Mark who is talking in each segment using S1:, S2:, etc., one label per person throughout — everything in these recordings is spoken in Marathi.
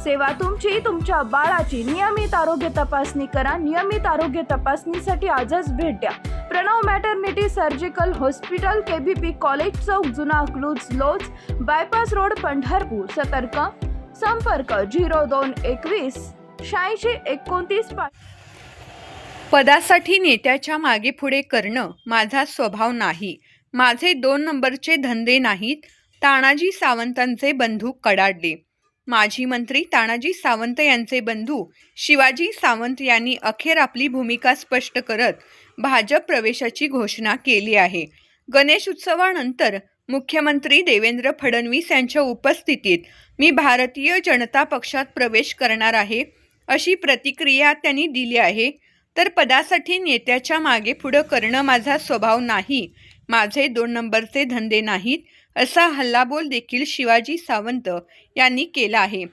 S1: सेवा तुमची तुमच्या बाळाची नियमित आरोग्य तपासणी करा. नियमित आरोग्य तपासणीसाठी आजच भेट द्या. Pranav maternity surgical hospital K V P college चौक जुना अकलूज लोज बायपास रोड पंढरपूर. सतर्क. संपर्क झिरो दोन एकवीस शहाऐंशी एकोणतीस पा
S2: पदासाठी नेत्याच्या मागे पुढे करणं माझा स्वभाव नाही. माझे दोन नंबरचे धंदे नाहीत. तानाजी सावंतांचे बंधू कडाडले. माजी मंत्री तानाजी सावंत यांचे बंधू शिवाजी सावंत यांनी अखेर आपली भूमिका स्पष्ट करत भाजप प्रवेशाची घोषणा केली आहे. गणेश उत्सवानंतर मुख्यमंत्री देवेंद्र फडणवीस यांच्या उपस्थितीत मी भारतीय जनता पक्षात प्रवेश करणार आहे अशी प्रतिक्रिया त्यांनी दिली आहे. तर पदासाठी नेत्याच्या मागे पुढं करणं माझा स्वभाव नाही. माझे दोन नंबरचे धंदे नाहीत. असा हल्लाबोल देखील शिवाजी सावंत यांनी केला आहे.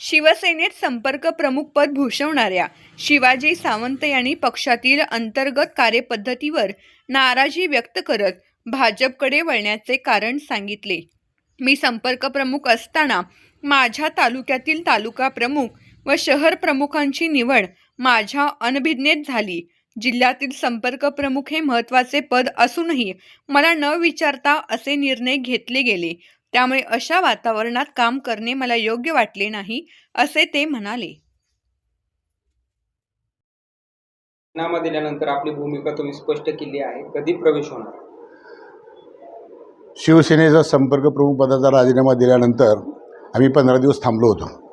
S2: शिवसेनेत संपर्क प्रमुख पद भूषवणाऱ्या शिवाजी सावंत यांनी पक्षातील अंतर्गत कार्यपद्धतीवर नाराजी व्यक्त करत भाजपकडे वळण्याचे कारण सांगितले. मी संपर्क प्रमुख असताना माझ्या तालुक्यातील तालुका प्रमुख व शहर प्रमुखांची निवड माझ्या अनभिज्ञेत झाली. जिल्ह्यातील संपर्क प्रमुख हे महत्त्वाचे पद असूनही मला न विचारता असे निर्णय घेतले गेले. त्यामुळे अशा वातावरणात काम करणे मला योग्य वाटले नाही असे ते म्हणाले.
S3: राजीनामा दिल्यानंतर आपली भूमिका तुम्ही स्पष्ट केली आहे. कधी प्रवेश होणार?
S4: शिवसेनेचा संपर्क प्रमुख पदाचा राजीनामा दिल्यानंतर आम्ही पंधरा दिवस थांबलो होतो.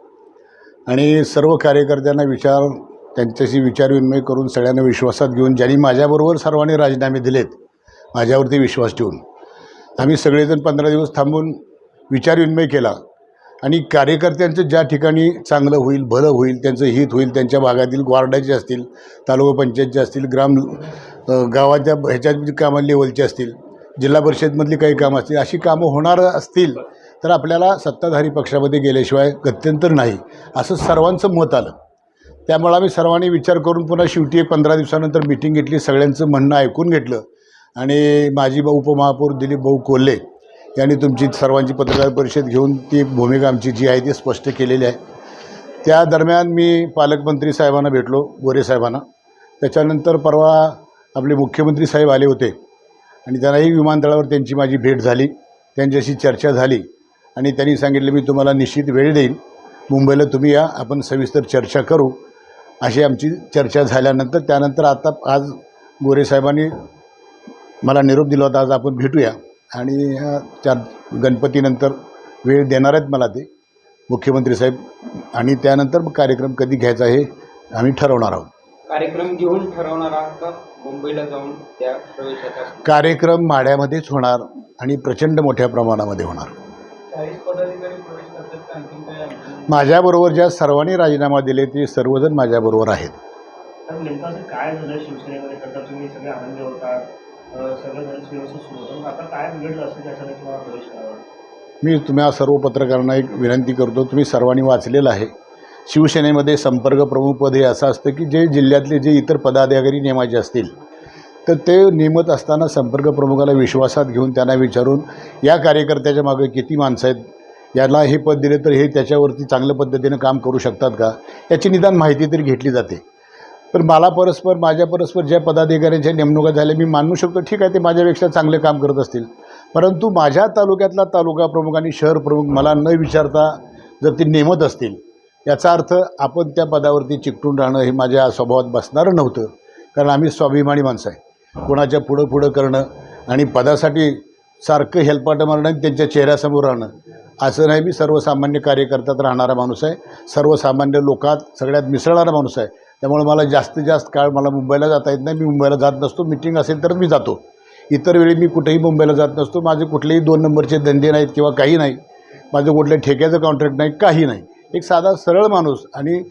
S4: आणि सर्व कार्यकर्त्यांना विचार त्यांच्याशी विचारविनिमय करून सगळ्यांना विश्वासात घेऊन ज्यांनी माझ्याबरोबर सर्वांनी राजीनामे दिलेत माझ्यावरती विश्वास ठेवून. आम्ही सगळेजण पंधरा दिवस थांबून विचारविनिमय केला आणि कार्यकर्त्यांचं ज्या ठिकाणी चांगलं होईल भलं होईल त्यांचं हित होईल त्यांच्या भागातील वार्डाचे असतील तालुका पंचायतचे असतील ग्राम गावाच्या ह्याच्यात कामा लेवलचे असतील जिल्हा परिषदमधली काही कामं असतील अशी कामं होणार असतील तर आपल्याला सत्ताधारी पक्षामध्ये गेल्याशिवाय गत्यंतर नाही असं सर्वांचं मत आलं. त्यामुळे आम्ही सर्वांनी विचार करून पुन्हा शेवटी एक पंधरा दिवसानंतर मिटिंग घेतली सगळ्यांचं म्हणणं ऐकून घेतलं. आणि माजी भाऊ उपमहापौर दिलीप भाऊ कोल्हे यांनी तुमची सर्वांची पत्रकार परिषद घेऊन ती भूमिका आमची जी आहे ती स्पष्ट केलेली आहे. त्या दरम्यान मी पालकमंत्री साहेबांना भेटलो गोरे साहेबांना. त्याच्यानंतर परवा आपले मुख्यमंत्री साहेब आले होते आणि त्यांनाही विमानतळावर त्यांची माझी भेट झाली. त्यांच्याशी चर्चा झाली आणि त्यांनी सांगितलं मी तुम्हाला निश्चित वेळ देईन. मुंबईला तुम्ही या आपण सविस्तर चर्चा करू. अशी आमची चर्चा झाल्यानंतर त्यानंतर आता आज गोरे साहेबांनी मला निरोप दिला होता आज आपण भेटूया. आणि चार गणपतीनंतर वेळ देणार आहेत मला ते मुख्यमंत्री साहेब. आणि त्यानंतर मग कार्यक्रम कधी घ्यायचा हे आम्ही ठरवणार आहोत.
S3: कार्यक्रम घेऊन ठरवणार आहात मुंबईला जाऊन त्या प्रवेशाचा?
S4: कार्यक्रम माड्यामध्येच होणार आणि प्रचंड मोठ्या प्रमाणामध्ये होणार.
S3: चाळीस पदाधिकारी प्रवेश करतात?
S4: माझ्याबरोबर ज्या सर्वांनी राजीनामा दिले ते सर्वजण माझ्याबरोबर आहेत.
S5: काय झालं? शिवसेनेमध्ये करता तुम्ही सगळे आनंदी
S4: मी तुम्हा सर्व पत्रकारांना एक विनंती करतो तुम्ही सर्वांनी वाचलेलं आहे. शिवसेनेमध्ये संपर्क प्रमुख पद हे असं असतं की जे जिल्ह्यातले जे इतर पदाधिकारी नेमायचे असतील तर ते नेमत असताना संपर्क प्रमुखाला विश्वासात घेऊन त्यांना विचारून या कार्यकर्त्याच्या मागे किती माणसं आहेत याला हे पद दिले तर हे त्याच्यावरती चांगल्या पद्धतीनं काम करू शकतात का? याची निदान माहिती तरी घेतली जाते. पण मला परस्पर माझ्या परस्पर ज्या पदाधिकाऱ्यांच्या नेमणुका झाल्या मी मानू शकतो ठीक आहे ते माझ्यापेक्षा चांगले काम करत असतील. परंतु माझ्या तालुक्यातला तालुका प्रमुख आणि शहर प्रमुख मला न विचारता जर ते नेमत असतील याचा अर्थ आपण त्या पदावरती चिकटून राहणं हे माझ्या स्वभावात बसणारं नव्हतं. कारण आम्ही स्वाभिमानी माणसं आहे. कोणाच्या पुढं पुढं करणं आणि पदासाठी सारखं हेलपाटं मारणं आणि त्यांच्या चेहऱ्यासमोर राहणं असं नाही मी सर्वसामान्य कार्यकर्त्यात राहणारा माणूस आहे. सर्वसामान्य लोकात सगळ्यात मिसळणारा माणूस आहे. त्यामुळे मला जास्तीत जास्त काळ मला मुंबईला जाता येत नाही. मी मुंबईला जात नसतो. मिटिंग असेल तर मी जातो. इतर वेळी मी कुठेही मुंबईला जात नसतो. माझे कुठलेही दोन नंबरचे धंदे नाहीत किंवा काही नाही. माझं कुठल्या ठेक्याचं कॉन्ट्रॅक्ट नाही काही नाही. एक साधा सरळ माणूस आणि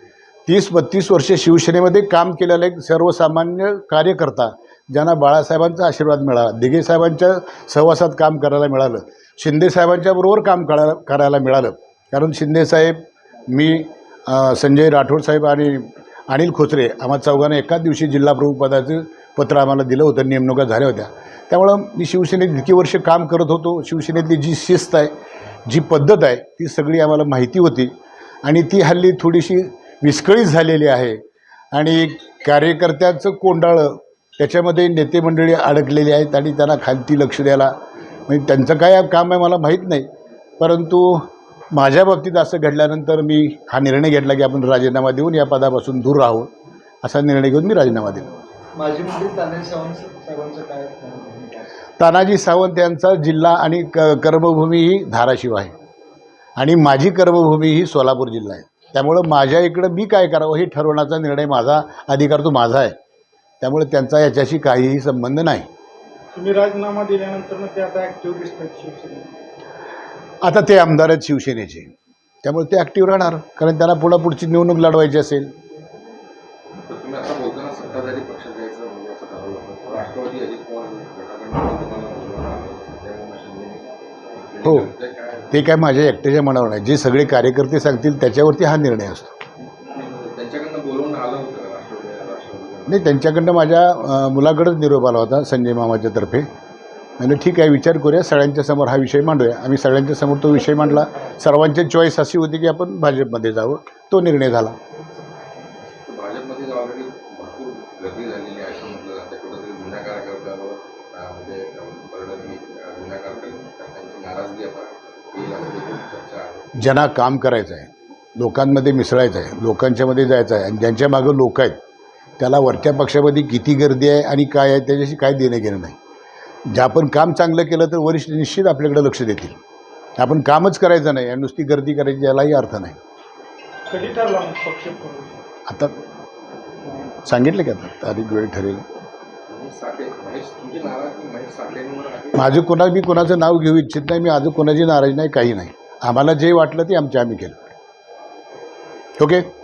S4: तीस बत्तीस वर्षे शिवसेनेमध्ये काम केलेला एक सर्वसामान्य कार्यकर्ता ज्यांना बाळासाहेबांचा आशीर्वाद मिळाला दिघे साहेबांच्या सहवासात काम करायला मिळालं. शिंदेसाहेबांच्या बरोबर काम करा करायला मिळालं. कारण शिंदेसाहेब मी संजय राठोड साहेब आणि अनिल खोचरे आम्हा चौघांना एकाच दिवशी जिल्हा प्रमुख पदाचं पत्र आम्हाला दिलं होतं नेमणुका झाल्या होत्या. त्यामुळं मी शिवसेनेत इतकी वर्ष काम करत होतो शिवसेनेतली जी शिस्त आहे जी पद्धत आहे ती सगळी आम्हाला माहिती होती. आणि ती हल्ली थोडीशी विस्कळीत झालेली आहे. आणि कार्यकर्त्यांचं कोंडाळं त्याच्यामध्ये नेते मंडळी अडकलेली आहेत आणि त्यांना खालती लक्ष द्यायला म्हणजे त्यांचं काय काम आहे मला माहीत नाही. परंतु माझ्या बाबतीत असं घडल्यानंतर मी हा निर्णय घेतला की आपण राजीनामा देऊन या पदापासून दूर राहू असा निर्णय घेऊन मी राजीनामा दिला.
S6: माजी मंत्री तानाजी सावंत साहेबांचं काय?
S4: तानाजी सावंत यांचा जिल्हा आणि क कर्मभूमी ही धाराशिव आहे. आणि माझी कर्मभूमी ही सोलापूर जिल्हा आहे. त्यामुळं माझ्या इकडं मी काय करावं हे ठरवण्याचा निर्णय माझा अधिकार तो माझा आहे. त्यामुळे त्यांचा याच्याशी काहीही संबंध नाही.
S6: तुम्ही राजीनामा दिल्यानंतर मग ते आता ऍक्टिव्ह दिसतात शिवसेनेत
S4: आता ते आमदार आहेत शिवसेनेचे. त्यामुळे ते ॲक्टिव्ह राहणार. कारण त्यांना पुढं पुढची निवडणूक लढवायची असेल.
S7: तर तुम्ही असं बोलताना सत्ताधारी पक्ष द्यायचं म्हणजे असं ठरवलं होतं राष्ट्रवादी अजित पवार गटाकडनं तुम्हाला बोलवणं आलं होतं सत्याग्रह शिंदेने
S4: हो.
S7: ते काय
S4: ते काय माझ्या एकट्याच्या मनावर नाही. जे सगळे कार्यकर्ते सांगतील त्याच्यावरती हा निर्णय असतो
S7: त्यांच्याकडनं बोलवणं आलं होतं का राष्ट्रवादी राष्ट्रवादी
S4: नाही त्यांच्याकडनं माझ्या मुलाकडंच निरोप आला होता संजय मामाच्या तर्फे. म्हणजे ठीक आहे विचार करूया सगळ्यांच्या समोर हा विषय मांडूया. आम्ही सगळ्यांच्या समोर तो विषय मांडला. सर्वांची चॉईस अशी होती की आपण भाजपमध्ये जावं. तो निर्णय झाला.
S7: म्हणजे
S4: ज्यांना काम करायचं आहे लोकांमध्ये मिसळायचं आहे लोकांच्यामध्ये जायचं आहे आणि ज्यांच्या मागं लोक आहेत त्याला वरच्या पक्षामध्ये किती गर्दी आहे आणि काय आहे त्याच्याशी काय देणं घेणं नाही. जे आपण काम चांगलं केलं तर वरिष्ठ निश्चित आपल्याकडे लक्ष देतील. आपण कामच करायचं नाही आणि नुसती गर्दी करायची यालाही अर्थ नाही.
S6: कधी ठरला मग पक्ष करून
S4: आता सांगितलं की आता तारीख वेळ ठरेल. माझं कोणा मी कोणाचं नाव घेऊ इच्छित नाही मी आज कोणाची नाराज नाही काही नाही. आम्हाला जे वाटलं ते आमच्या आम्ही केलं. ओके?